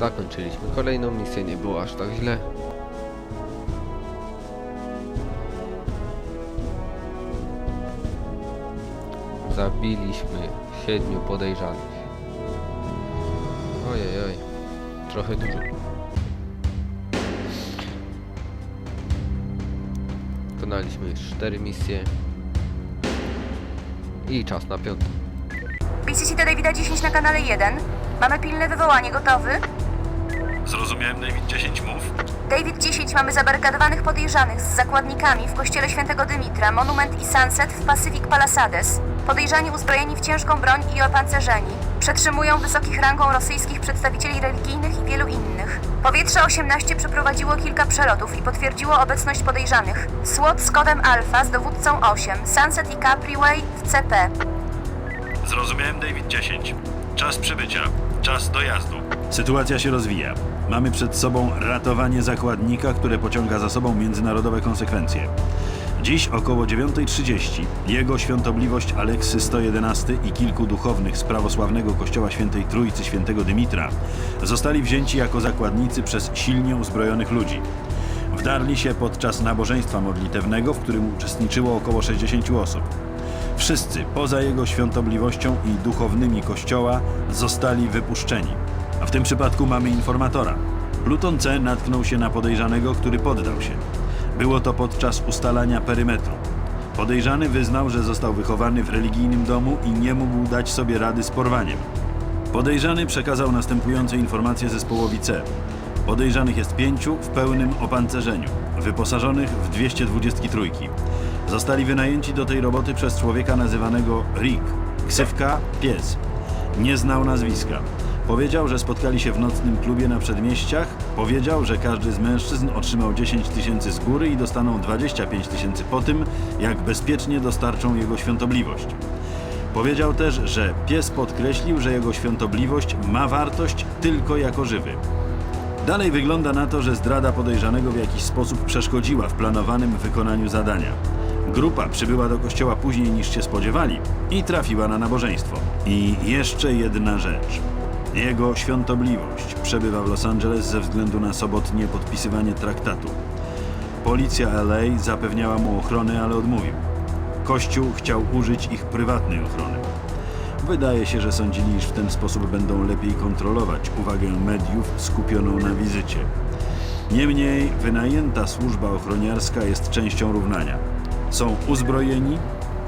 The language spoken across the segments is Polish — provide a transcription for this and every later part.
Zakończyliśmy kolejną misję, nie było aż tak źle. Zabiliśmy siedmiu podejrzanych. Ojej, oj, trochę dużo. Wykonaliśmy cztery misje. I czas na piątą. BCC to Davida 10 na kanale 1. Mamy pilne wywołanie, gotowy? Zrozumiałem, David 10 mów. David 10 mamy zabarykadowanych podejrzanych z zakładnikami w kościele świętego Dymitra, Monument i Sunset w Pacific Palisades. Podejrzani uzbrojeni w ciężką broń i opancerzeni. Przetrzymują wysokich rangą rosyjskich przedstawicieli religijnych i wielu innych. Powietrze 18 przeprowadziło kilka przelotów i potwierdziło obecność podejrzanych. SWAT z kodem Alpha z dowódcą 8, Sunset i Capriway w CP. Zrozumiałem, David 10. Czas przybycia. Czas dojazdu. Sytuacja się rozwija. Mamy przed sobą ratowanie zakładnika, które pociąga za sobą międzynarodowe konsekwencje. Dziś około 9.30 jego świątobliwość Aleksy 111 i kilku duchownych z prawosławnego kościoła świętej Trójcy świętego Dymitra zostali wzięci jako zakładnicy przez silnie uzbrojonych ludzi. Wdarli się podczas nabożeństwa modlitewnego, w którym uczestniczyło około 60 osób. Wszyscy poza jego świątobliwością i duchownymi kościoła zostali wypuszczeni. A w tym przypadku mamy informatora. Pluton C natknął się na podejrzanego, który poddał się. Było to podczas ustalania perymetru. Podejrzany wyznał, że został wychowany w religijnym domu i nie mógł dać sobie rady z porwaniem. Podejrzany przekazał następujące informacje zespołowi C. Podejrzanych jest pięciu w pełnym opancerzeniu, wyposażonych w 223. Zostali wynajęci do tej roboty przez człowieka nazywanego Rick, ksywka Pies. Nie znał nazwiska. Powiedział, że spotkali się w nocnym klubie na przedmieściach. Powiedział, że każdy z mężczyzn otrzymał 10 tysięcy z góry i dostaną 25 tysięcy po tym, jak bezpiecznie dostarczą jego świątobliwość. Powiedział też, że pies podkreślił, że jego świątobliwość ma wartość tylko jako żywy. Dalej wygląda na to, że zdrada podejrzanego w jakiś sposób przeszkodziła w planowanym wykonaniu zadania. Grupa przybyła do kościoła później niż się spodziewali i trafiła na nabożeństwo. I jeszcze jedna rzecz. Jego świątobliwość przebywa w Los Angeles ze względu na sobotnie podpisywanie traktatu. Policja LA zapewniała mu ochronę, ale odmówił. Kościół chciał użyć ich prywatnej ochrony. Wydaje się, że sądzili, iż w ten sposób będą lepiej kontrolować uwagę mediów skupioną na wizycie. Niemniej wynajęta służba ochroniarska jest częścią równania. Są uzbrojeni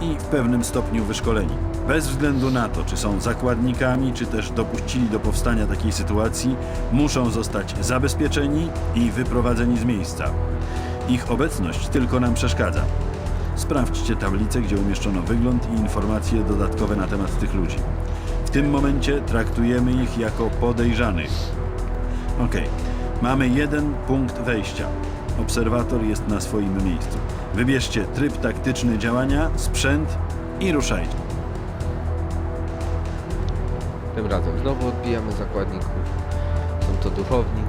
i w pewnym stopniu wyszkoleni. Bez względu na to, czy są zakładnikami, czy też dopuścili do powstania takiej sytuacji, muszą zostać zabezpieczeni i wyprowadzeni z miejsca. Ich obecność tylko nam przeszkadza. Sprawdźcie tablicę, gdzie umieszczono wygląd i informacje dodatkowe na temat tych ludzi. W tym momencie traktujemy ich jako podejrzanych. Ok, mamy jeden punkt wejścia. Obserwator jest na swoim miejscu. Wybierzcie tryb taktyczny działania, sprzęt i ruszajcie. Tym razem znowu odbijamy zakładników. Są to duchowni.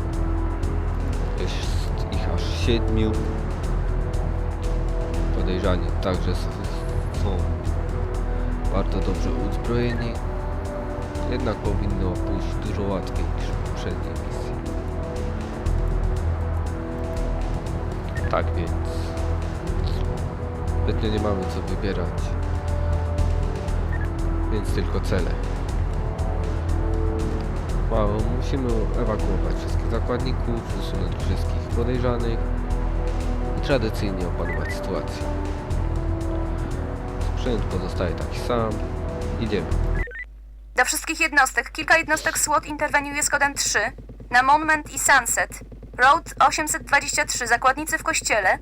Jest ich aż siedmiu. Podejrzani także są bardzo dobrze uzbrojeni. Jednak powinno pójść dużo łatwiej niż w poprzedniej misji. Tak więc zbytnio nie mamy co wybierać. Więc tylko cele. Mało, musimy ewakuować wszystkich zakładników, usunąć wszystkich podejrzanych i tradycyjnie opanować sytuację. Sprzęt pozostaje taki sam. Idziemy. Do wszystkich jednostek. Kilka jednostek SWAT interweniuje z kodem 3 na Monument i Sunset. Road 823. Zakładnicy w kościele.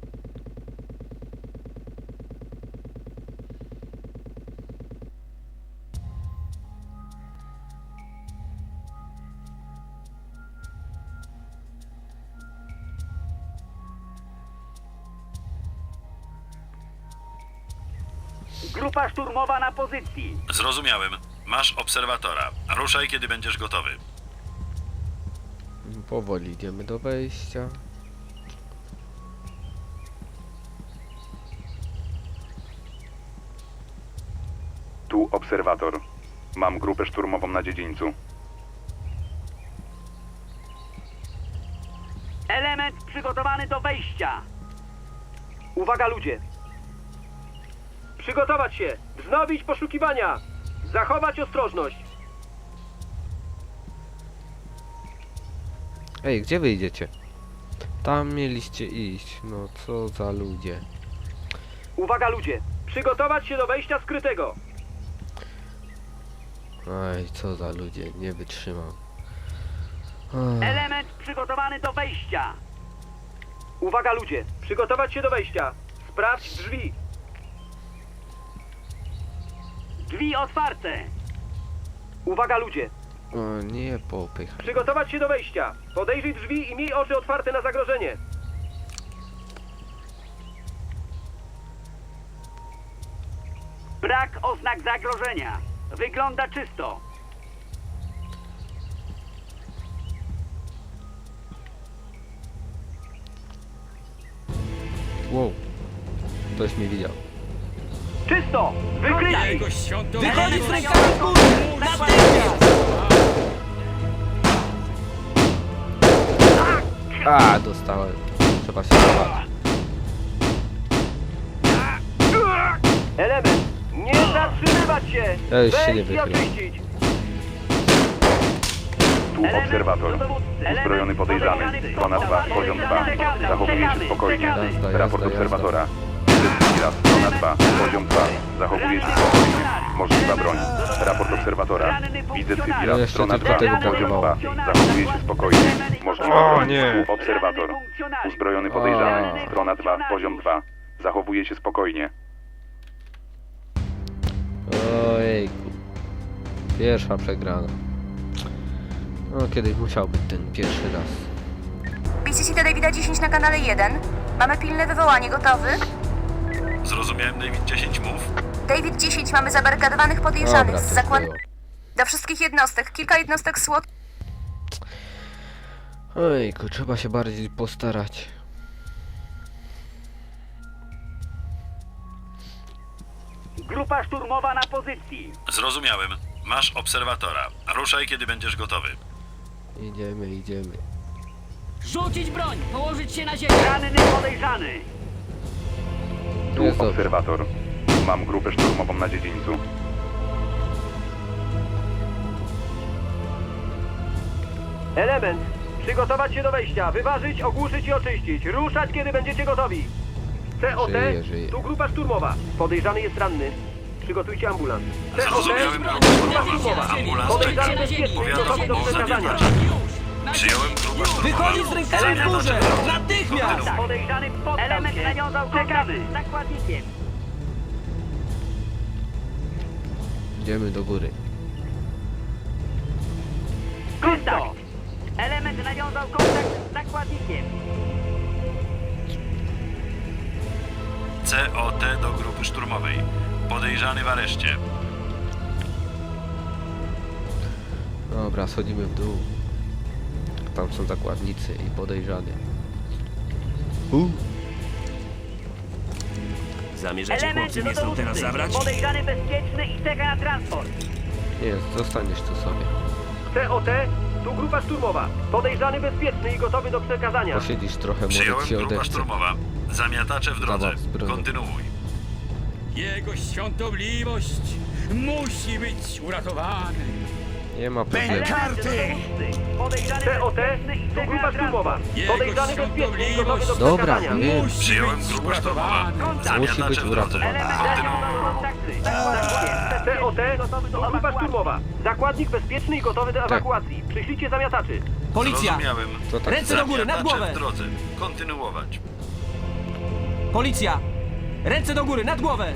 Grupa szturmowa na pozycji. Zrozumiałem. Masz obserwatora. Ruszaj, kiedy będziesz gotowy. Powoli idziemy do wejścia. Tu obserwator. Mam grupę szturmową na dziedzińcu. Element przygotowany do wejścia. Uwaga ludzie! Przygotować się! Wznowić poszukiwania! Zachować ostrożność! Ej, gdzie wy idziecie? Tam mieliście iść. No co za ludzie. Uwaga ludzie! Przygotować się do wejścia skrytego! Aj, co za ludzie. Nie wytrzymam. Ach. Element przygotowany do wejścia. Uwaga ludzie! Przygotować się do wejścia! Sprawdź drzwi! Drzwi otwarte. Uwaga ludzie! O, nie popychaj. Przygotować się do wejścia! Podejrzyj drzwi i miej oczy otwarte na zagrożenie! Brak oznak zagrożenia. Wygląda czysto. Wow. Ktoś mnie widział. Czysto! Wykryci! Wychodzi z rękawu Natychmiast! A, dostałem. Trzeba się schować. Element! Nie zatrzymywać się! Ja już się Wejść nie i oczyścić! Tu obserwator. Uzbrojony podejrzany. Strona 2, poziom 2. Zachowuje się spokojnie. Jazda, jazda, Raport jazda. obserwatora. Chwila, strona 2, poziom 2. Zachowuje się spokojnie. Możliwa broń. Raport obserwatora. Widzę cywila, jeszcze strona tylko 2, tego poziom brakowało. 2. Zachowuje się spokojnie. Możliwa O, broń. nie. Obserwator. Uzbrojony podejrzany. Strona 2, poziom 2. Zachowuje się spokojnie. Ojejku. Pierwsza przegrana. No, kiedyś musiał być ten pierwszy raz. BCC do Davida 10 na kanale 1. Mamy pilne wywołanie, gotowy? Zrozumiałem, David 10, mów. David 10, mamy zabarykadowanych podejrzanych Dobra, z to zakład... było. Do wszystkich jednostek, kilka jednostek SWAT Ojejku, trzeba się bardziej postarać. Grupa szturmowa na pozycji. Zrozumiałem. Masz obserwatora. Ruszaj, kiedy będziesz gotowy. Idziemy, idziemy. Rzucić broń! Położyć się na ziemię! Ranny podejrzany. Tu Jest dobrze. obserwator. Mam grupę szturmową na dziedzińcu. Element! Przygotować się do wejścia! Wyważyć, ogłuszyć i oczyścić! Ruszać, kiedy będziecie gotowi! COT, Żyje, żyje. tu grupa szturmowa. Podejrzany jest ranny. Przygotujcie ambulans. COT, Zrozumiałem, tu grupa szturmowa. Ambulans Podejrzany czeka. bezpieczny, Powiadam gotowy do o przekazania. Przyjąłem szturmowa. Wychodzi z rękawa w górze! Natychmiast! Podejrzany poddał Element się. nawiązał Czekamy. z zakładnikiem. Idziemy do góry. Kontakt. Element nawiązał kontakt z zakładnikiem. COT do grupy szturmowej. Podejrzany w areszcie. Dobra, schodzimy w dół. Tam są zakładnicy i podejrzany. U, Zamierzacie Element chłopcy mnie stąd teraz dowódcy. zabrać? Podejrzany bezpieczny i czeka na transport. nie, zostaniesz tu sobie. COT, tu grupa szturmowa. Podejrzany bezpieczny i gotowy do przekazania. Posiedzisz trochę, może Przyjąłem ci się grupa odechce. szturmowa. Zamiatacze w drodze. Bronią. Kontynuuj. Jego świątobliwość musi być uratowany! Nie ma problemu. I tu czeka grupa szturmowa. Podejrzany gotowy do Dobra, przekazania. Musi Przyjąłem być grupę! Musi być uratowany. Nawiązał kontakty. COT, tu grupa szturmowa. Zakładnik bezpieczny i gotowy do Tak. ewakuacji. Przyślijcie zamiataczy. Policja! Zrozumiałem. To tak Ręce do góry, nad Zamiatacze głowę! w drodze. Kontynuować. Policja! Ręce do góry, nad głowę!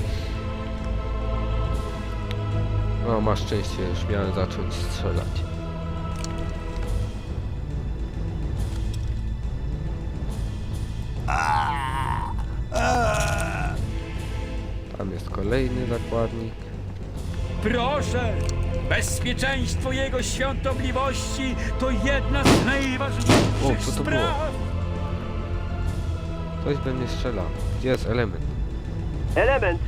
O, masz szczęście, już miałem zacząć strzelać. Tam jest kolejny zakładnik. Proszę! Bezpieczeństwo jego świątobliwości to jedna z najważniejszych O, co to było? spraw! Ktoś we mnie strzela. Gdzie jest element? Element!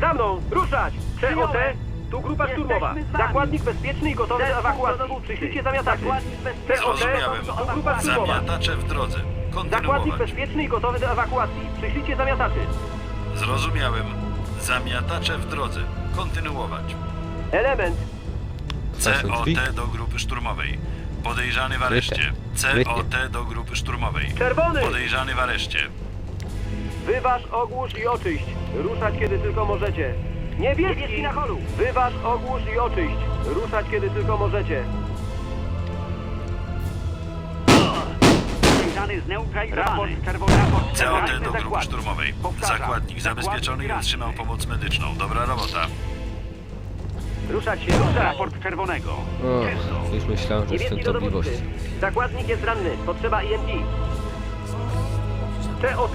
Za mną! Ruszać! COT. Tu grupa szturmowa. Zakładnik bezpieczny i gotowy do ewakuacji. Przyślijcie zamiataczy. Zakładnik. COT, Zrozumiałem. tu grupa szturmowa. Zamiatacze w drodze. Zakładnik Kontynuować. bezpieczny i gotowy do ewakuacji. Przyślijcie zamiataczy. Zrozumiałem. Zamiatacze w drodze. Kontynuować. Element. COT do grupy szturmowej. Podejrzany w areszcie. COT do grupy szturmowej. Czerwony! Podejrzany w areszcie. Wyważ, ogłusz i oczyść. Ruszać kiedy tylko możecie. Niebieski, na holu. Wyważ, ogłusz i oczyść. Ruszać kiedy tylko możecie. Zneutralizowany. Raport czerwony. Raport COT do grupy szturmowej. Zakładnik zabezpieczony i otrzymał pomoc medyczną. Dobra robota. Ruszać się, ruszać. Raport czerwonego. O, już myślałem, że dowódcy. świątobliwości. Zakładnik jest ranny. Potrzeba EMT. TOT,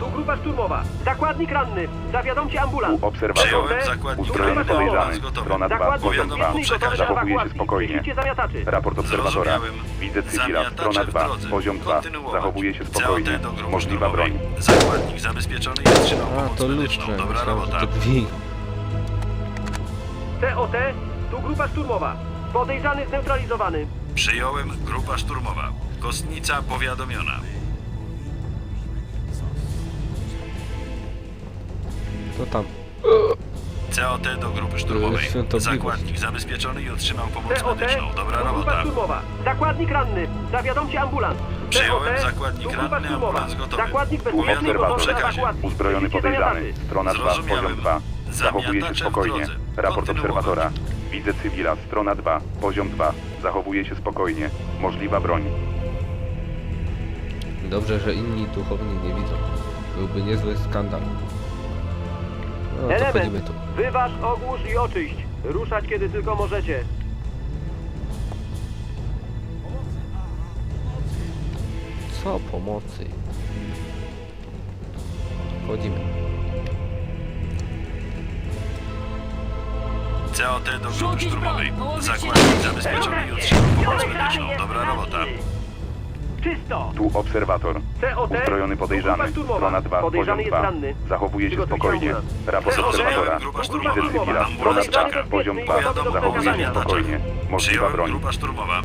tu grupa szturmowa. Zakładnik ranny. Zawiadomcie ambulans. Tu obserwator. Przyjąłem zakładnik. Uzbrojony Grupa podejrzany. Strona 2, Zakładnik poziom 2. bezpieczny i gotowy do Zachowuje się ewakuacji. spokojnie. Zamiataczy. Raport obserwatora. Zrozumiałem. Widzę cywila. Zamiatacze Strona w 2, drodze. poziom 2. Kontynuować. Zachowuje się spokojnie. COT do grupy Możliwa broń. Zakładnik zabezpieczony i otrzymał A, pomoc to medyczną. lustre. Dobra Myślałem, że robota. to drzwi. TOT, tu grupa szturmowa. Podejrzany zneutralizowany. Przyjąłem grupa szturmowa. Kostnica powiadomiona. To tam. COT do grupy szturmowej. Świątobliwość. Zakładnik zabezpieczony i otrzymał pomoc TOT, medyczną. Dobra tu grupa robota. szturmowa. Zakładnik ranny. Zawiadomcie ambulans. Przyjąłem TOT, zakładnik grupa ranny, szturmowa. ambulans gotowy. Zakładnik bezpieczny gotowy do przekazie. Uzbrojony podejrzany. zamiataczy. Strona 2, poziom Zrozumiałem. 2. Zachowuje się Zamiatacze w spokojnie. drodze. Raport Kontynuować. obserwatora. Widzę cywila. Strona 2, poziom 2. Zachowuje się spokojnie. Możliwa broń. Dobrze, że inni duchowni nie widzą. Byłby niezły skandal. No to wchodzimy Element. tu. Wyważ, ogłusz i oczyść. Ruszać kiedy tylko możecie. Co pomocy? Wchodzimy. COT do grupy szturmowej. Zakładnik zabezpieczony i otrzymał pomoc medyczną. Dobra robota. Czysto! Tu obserwator. COT, Uzbrojony podejrzany. grupa szturmowa. Strona 2, Podejrzany poziom jest 2. ranny. Zachowuje się spokojnie. Raport COT, obserwatora. Grupa szturmowa. Widzę cywila. Strona Ambulans 2, czeka. poziom 2. Powiadomiam o Zachowuje się spokojnie. Możliwa Przyjąłem broń. grupa szturmowa.